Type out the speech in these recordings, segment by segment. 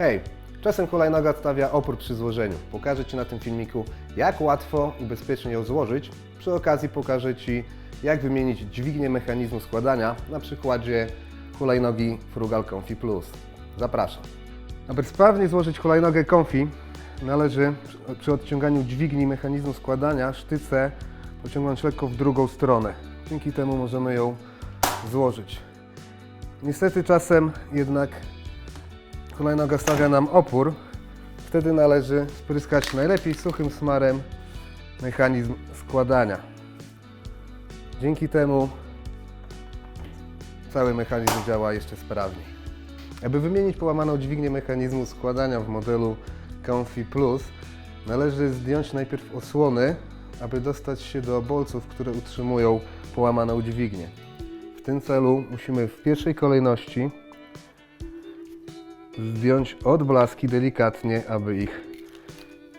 Hej, czasem hulajnoga stawia opór przy złożeniu. Pokażę Ci na tym filmiku, jak łatwo i bezpiecznie ją złożyć. Przy okazji pokażę Ci, jak wymienić dźwignię mechanizmu składania na przykładzie hulajnogi Frugal Comfy Plus. Zapraszam. Aby sprawnie złożyć hulajnogę Comfy, należy przy- odciąganiu dźwigni mechanizmu składania sztycę pociągnąć lekko w drugą stronę. Dzięki temu możemy ją złożyć. Niestety czasem jednak hulajnoga stawia nam opór. Wtedy należy spryskać najlepiej suchym smarem mechanizm składania. Dzięki temu cały mechanizm działa jeszcze sprawniej. Aby wymienić połamaną dźwignię mechanizmu składania w modelu Comfy Plus, należy zdjąć najpierw osłony, aby dostać się do bolców, które utrzymują połamaną dźwignię. W tym celu musimy w pierwszej kolejności zdjąć odblaski delikatnie, aby ich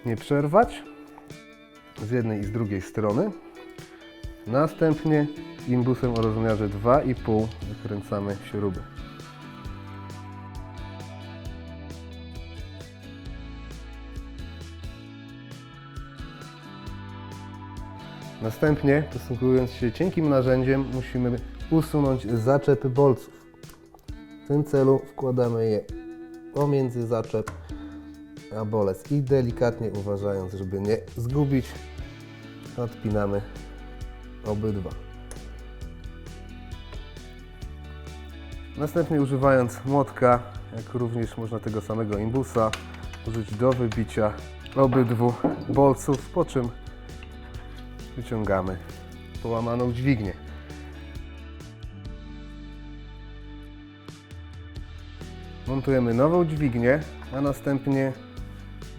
nie przerwać z jednej i z drugiej strony. Następnie imbusem o rozmiarze 2,5 wykręcamy śruby. Następnie, posługując się cienkim narzędziem, musimy usunąć zaczepy bolców. W tym celu wkładamy je pomiędzy zaczep a bolec i delikatnie uważając, żeby nie zgubić, odpinamy obydwa. Następnie używając młotka, jak również można tego samego imbusa, użyć do wybicia obydwu bolców, po czym wyciągamy połamaną dźwignię. Montujemy nową dźwignię, a następnie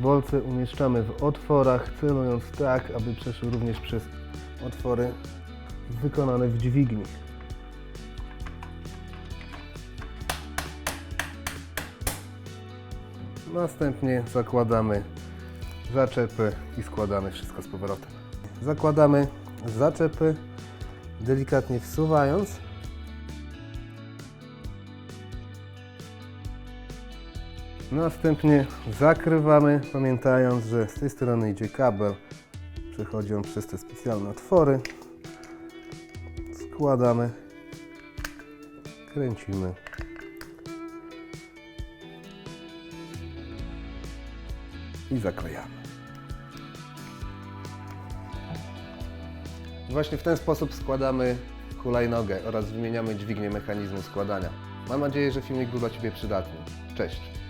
bolce umieszczamy w otworach, celując tak, aby przeszły również przez otwory wykonane w dźwigni. Następnie zakładamy zaczepy i składamy wszystko z powrotem. Zakładamy zaczepy, delikatnie wsuwając. Następnie zakrywamy, pamiętając, że z tej strony idzie kabel. Przechodzi on przez te specjalne otwory. Składamy, kręcimy. I zaklejamy. Właśnie w ten sposób składamy hulajnogę oraz wymieniamy dźwignię mechanizmu składania. Mam nadzieję, że filmik był dla Ciebie przydatny. Cześć!